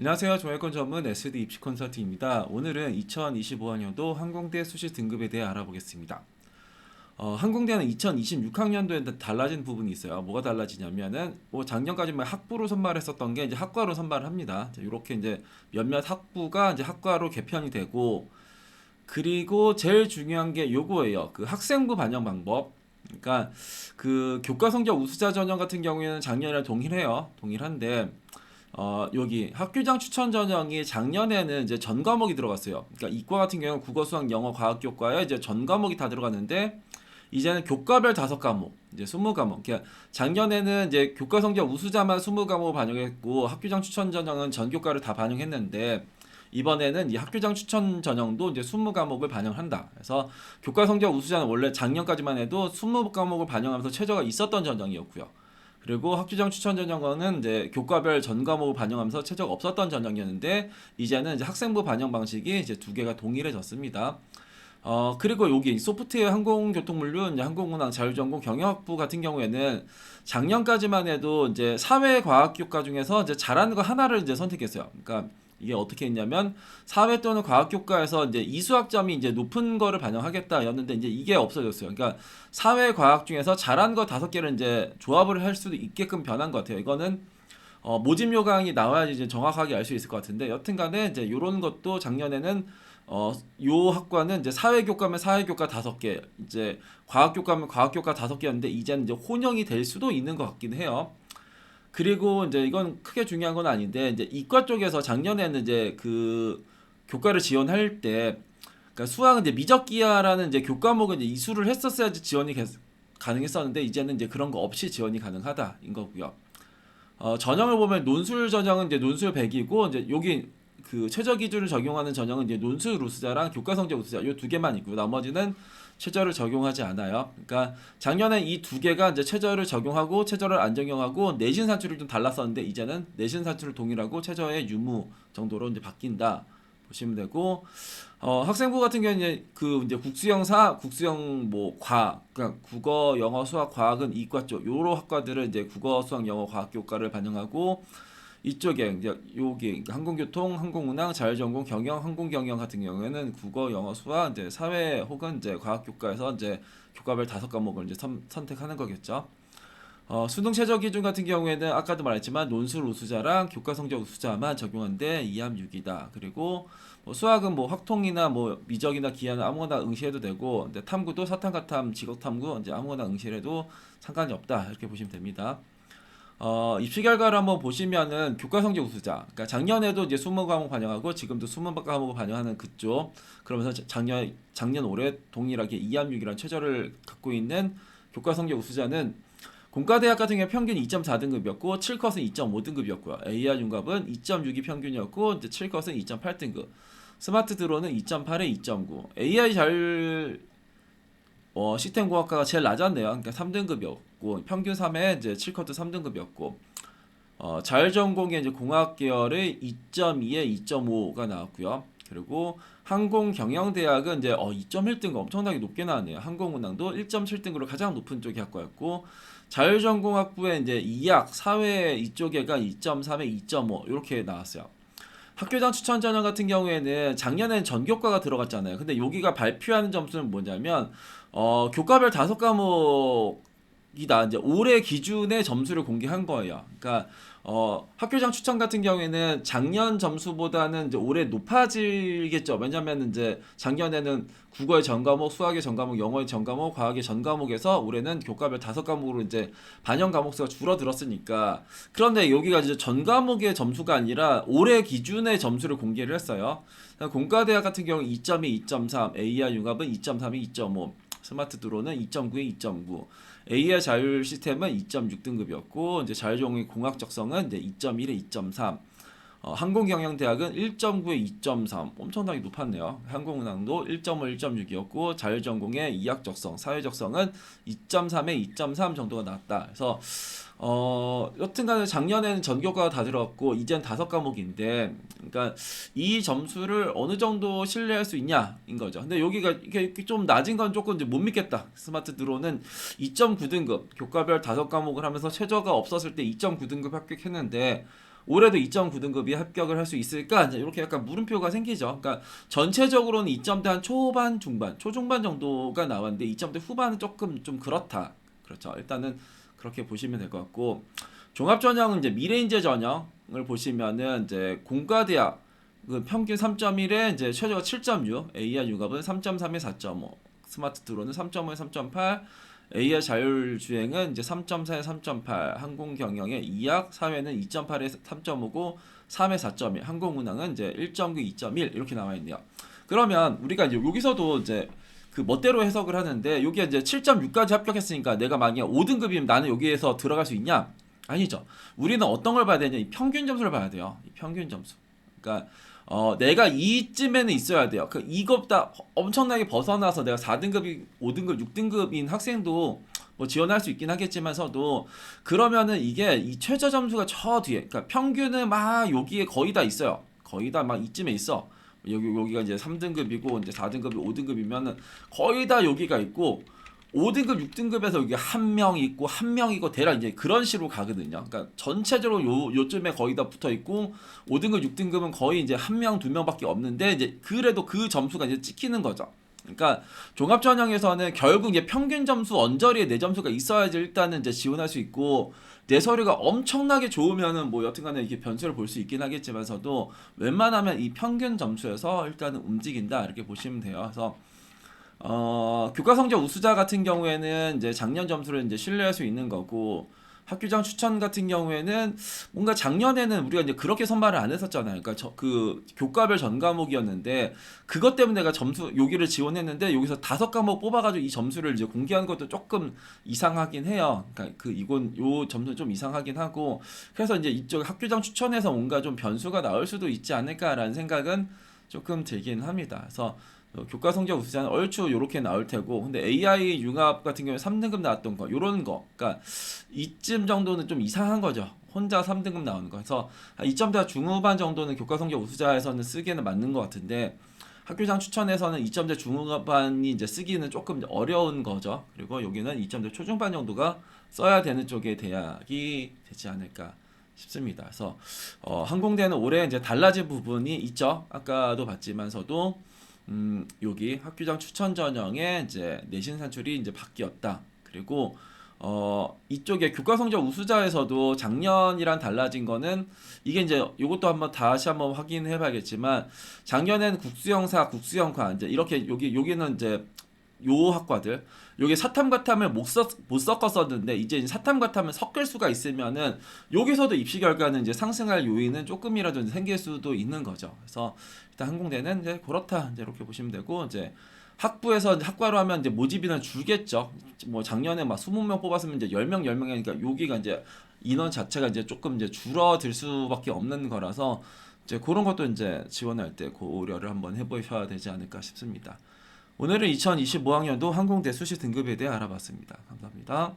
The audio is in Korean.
안녕하세요. 종합권 전문 SD 입시 컨설팅입니다. 오늘은 2025학년도 항공대 수시 등급에 대해 알아보겠습니다. 어, 항공대는 2026학년도에 달라진 부분이 있어요. 뭐가 달라지냐면은 뭐 작년까지만 학부로 선발했었던 게 이제 학과로 선발을 합니다. 이렇게 이제 몇몇 학부가 이제 학과로 개편이 되고 그리고 제일 중요한 게 요거예요. 그 학생부 반영 방법. 그러니까 그 교과 성적 우수자 전형 같은 경우에는 작년이랑 동일해요. 동일한데 어, 여기 학교장 추천 전형이 작년에는 이제 전 과목이 들어갔어요. 그러니까 이과 같은 경우는 국어, 수학, 영어, 과학 교과에 이제 전 과목이 다 들어갔는데 이제는 교과별 다섯 과목, 이제 스무 과목. 그러니까 작년에는 이제 교과 성적 우수자만 스무 과목을 반영했고 학교장 추천 전형은 전 교과를 다 반영했는데 이번에는 이 학교장 추천 전형도 이제 20과목을 반영한다. 그래서 교과 성적 우수자는 원래 작년까지만 해도 20과목을 반영하면서 최저가 있었던 전형이었고요. 그리고 학교장 추천 전형은 이제 교과별 전 과목을 반영하면서 최저가 없었던 전형이었는데 이제는 이제 학생부 반영 방식이 이제 두 개가 동일해졌습니다. 어 그리고 여기 소프트웨어 항공교통물류 항공운항 자율전공 경영학부 같은 경우에는 작년까지만 해도 이제 사회과학교과 중에서 이제 잘하는 거 하나를 이제 선택했어요. 그러니까 이게 어떻게 했냐면 사회 또는 과학 교과에서 이제 이수학점이 이제 높은 거를 반영하겠다였는데 이제 이게 없어졌어요. 그러니까 사회 과학 중에서 잘한 거 다섯 개를 이제 조합을 할 수도 있게끔 변한 것 같아요. 이거는 어, 모집 요강이 나와야지 이제 정확하게 알 수 있을 것 같은데 여튼간에 이제 요런 것도 작년에는 어, 요 학과는 이제 사회 교과면 사회 교과 다섯 개, 이제 과학 교과면 과학 교과 다섯 개였는데 이제는 이제 혼영이 될 수도 있는 것 같긴 해요. 그리고 이제 이건 크게 중요한 건 아닌데 이제 이과 쪽에서 작년에는 이제 그 교과를 지원할 때 그러니까 수학은 이제 미적기하라는 이제 교과목은 이제 이수를 했었어야지 지원이 개- 가능했었는데 이제는 이제 그런 거 없이 지원이 가능하다인 거고요. 어, 전형을 보면 논술 전형은 이제 논술 100이고 이제 여기 그 최저 기준을 적용하는 전형은 이제 논술 우수자랑 교과 성적 우수자 요 두 개만 있고 나머지는 최저를 적용하지 않아요. 그러니까 작년에 이 두 개가 이제 최저를 적용하고 최저를 안 적용하고 내신 산출을 좀 달랐었는데 이제는 내신 산출을 동일하고 최저의 유무 정도로 이제 바뀐다 보시면 되고 어, 학생부 같은 경우는 그 이제 국수형 사 국수형 뭐과 그러니까 국어 영어 수학 과학은 이과 쪽 요로 학과들은 이제 국어 수학 영어 과학 교과를 반영하고 이쪽에 이제 여기 그러니까 항공교통, 항공운항, 자율전공, 경영, 항공경영 같은 경우에는 국어, 영어, 수학, 이제 사회 혹은 이제 과학교과에서 이제 교과별 다섯 과목을 이제 선, 선택하는 거겠죠. 어, 수능 최저 기준 같은 경우에는 아까도 말했지만 논술 우수자랑 교과 성적 우수자만 적용한데 2함 6이다. 그리고 뭐 수학은 뭐 확통이나 뭐 미적이나 기하는 아무거나 응시해도 되고 근데 탐구도 사탐 가탐, 직업탐구 이제 아무거나 응시해도 상관이 없다. 이렇게 보시면 됩니다. 어, 입시 결과를 한번 보시면은 교과 성적 우수자. 그러니까 작년에도 이제 20 과목 반영하고 지금도 20 과목 반영하는 그쪽. 그러면서 자- 작년 작년 올해 동일하게 2함 6이라는 최저를 갖고 있는 교과 성적 우수자는 공과대학 같은 경우 평균 2.4등급이었고 7컷은 2.5등급이었고요. AR 융합은 2.6이 평균이었고 이제 7컷은 2.8등급. 스마트 드론은 2.8에 2.9. AI 잘 어, 시스템 공학과가 제일 낮았네요. 그러니까 3등급이었고 평균 3에 이제 7컷도 3등급이었고 어, 자율전공에 이제 공학 계열의 2.2에 2.5가 나왔고요. 그리고 항공경영대학은 이제 어, 2.1등급 엄청나게 높게 나왔네요. 항공운항도 1.7등급으로 가장 높은 쪽의 학과였고 자율전공학부에 이제 이학, 사회 이쪽에가 2.3에 2.5 이렇게 나왔어요. 학교장 추천 전형 같은 경우에는 작년엔 전교과가 들어갔잖아요. 근데 여기가 발표하는 점수는 뭐냐면 어, 교과별 다섯 과목이다. 이제 올해 기준의 점수를 공개한 거예요. 그러니까 어, 학교장 추천 같은 경우에는 작년 점수보다는 이제 올해 높아지겠죠. 왜냐면 이제 작년에는 국어의 전 과목, 수학의 전 과목, 영어의 전 과목, 과학의 전 과목에서 올해는 교과별 다섯 과목으로 이제 반영 과목 수가 줄어들었으니까 그런데 여기가 이제 전 과목의 점수가 아니라 올해 기준의 점수를 공개를 했어요. 공과대학 같은 경우 2.2, 2.3, AR 융합은 2.3에 2.5, 스마트 드론은 2.9에 2.9, AR 자율 시스템은 2.6등급이었고 이제 자율종의 공학 적성은 이제 2.1에 2.3. 어, 항공경영대학은 1.9에 2.3 엄청나게 높았네요. 항공운항도 1.5, 1.6이었고 자율전공의 이학 적성, 사회 적성은 2.3에 2.3 정도가 나왔다. 그래서 어, 여튼간에 작년에는 전교과가 다 들어갔고 이젠 다섯 과목인데, 그러니까 이 점수를 어느 정도 신뢰할 수 있냐인 거죠. 근데 여기가 이게 좀 낮은 건 조금 이제 못 믿겠다. 스마트 드론은 2.9등급 교과별 다섯 과목을 하면서 최저가 없었을 때 2.9등급 합격했는데 올해도 2.9등급이 합격을 할 수 있을까? 이제 이렇게 약간 물음표가 생기죠. 그러니까 전체적으로는 2점대 한 초반, 중반, 초중반 정도가 나왔는데 2점대 후반은 조금 좀 그렇다. 그렇죠. 일단은 그렇게 보시면 될 것 같고 종합 전형은 이제 미래인재 전형을 보시면은 이제 공과대학 그 평균 3.1에 이제 최저가 7.6, AR 융합은 3.3에 4.5, 스마트 드론은 3.5에 3.8, AR 자율주행은 이제 3.4에 3.8, 항공 경영의 2학, 사회는 2.8에 3.5고 3에 4.1, 항공 운항은 이제 1.9, 2.1 이렇게 나와 있네요. 그러면 우리가 이제 여기서도 이제 그 멋대로 해석을 하는데 여기 이제 7.6까지 합격했으니까 내가 만약 5등급이면 나는 여기에서 들어갈 수 있냐? 아니죠. 우리는 어떤 걸 봐야 되냐? 이 평균 점수를 봐야 돼요. 이 평균 점수. 그러니까 어, 내가 이쯤에는 있어야 돼요. 그 이것보다 엄청나게 벗어나서 내가 4등급이 5등급, 6등급인 학생도 뭐 지원할 수 있긴 하겠지만서도 그러면은 이게 이 최저 점수가 저 뒤에, 그러니까 평균은 막 여기에 거의 다 있어요. 거의 다 막 이쯤에 있어. 여기 여기가 이제 3등급이고 이제 4등급이 5등급이면은 거의 다 여기가 있고 5등급, 6등급에서 여기 한명 있고 한명 있고 대략 이제 그런 식으로 가거든요. 그러니까 전체적으로 요 요쯤에 거의 다 붙어 있고 5등급, 6등급은 거의 이제 한 명, 두 명밖에 없는데 이제 그래도 그 점수가 이제 찍히는 거죠. 그러니까 종합 전형에서는 결국 이제 평균 점수 언저리에 내 점수가 있어야지 일단은 이제 지원할 수 있고 내 서류가 엄청나게 좋으면은 뭐 여튼간에 이렇게 변수를 볼 수 있긴 하겠지만서도 웬만하면 이 평균 점수에서 일단은 움직인다 이렇게 보시면 돼요. 그래서 어, 교과 성적 우수자 같은 경우에는 이제 작년 점수를 이제 신뢰할 수 있는 거고 학교장 추천 같은 경우에는 뭔가 작년에는 우리가 이제 그렇게 선발을 안 했었잖아요. 그러니까 저, 그 교과별 전 과목이었는데 그것 때문에 내가 점수 여기를 지원했는데 여기서 다섯 과목 뽑아가지고 이 점수를 이제 공개한 것도 조금 이상하긴 해요. 그러니까 그 이건 요 점수 좀 이상하긴 하고 그래서 이제 이쪽 학교장 추천에서 뭔가 좀 변수가 나올 수도 있지 않을까라는 생각은 조금 들긴 합니다. 그래서 어, 교과 성적 우수자는 얼추 이렇게 나올 테고 근데 AI 융합 같은 경우에 3등급 나왔던 거 요런 거. 그러니까 이쯤 정도는 좀 이상한 거죠. 혼자 3등급 나오는 거. 그래서 2점대 중후반 정도는 교과 성적 우수자에서는 쓰기에는 맞는 것 같은데 학교장 추천에서는 2점대 중후반이 이제 쓰기는 조금 어려운 거죠. 그리고 여기는 2점대 초중반 정도가 써야 되는 쪽의 대학이 되지 않을까 싶습니다. 그래서 어, 항공대는 올해 이제 달라진 부분이 있죠. 아까도 봤지만서도 음, 여기 학교장 추천 전형에 이제 내신 산출이 이제 바뀌었다. 그리고 어, 이쪽에 교과 성적 우수자에서도 작년이랑 달라진 거는 이게 이제 이것도 한번 다시 한번 확인해 봐야겠지만 작년엔 국수형사, 국수형과 이제 이렇게 여기 여기는 이제 요 학과들 여기 사탐과탐을 못, 섞, 못 섞었었는데 이제 이제 사탐과탐을 섞을 수가 있으면은 여기서도 입시 결과는 이제 상승할 요인은 조금이라도 생길 수도 있는 거죠. 그래서 일단 항공대는 이제 그렇다 이제 이렇게 보시면 되고 이제 학부에서 학과로 하면 이제 모집인은 줄겠죠. 뭐 작년에 막 20명 뽑았으면 이제 10명 10명이니까 여기가 이제 인원 자체가 이제 조금 이제 줄어들 수밖에 없는 거라서 이제 그런 것도 이제 지원할 때 고려를 한번 해보셔야 되지 않을까 싶습니다. 오늘은 2025학년도 항공대 수시 등급에 대해 알아봤습니다. 감사합니다.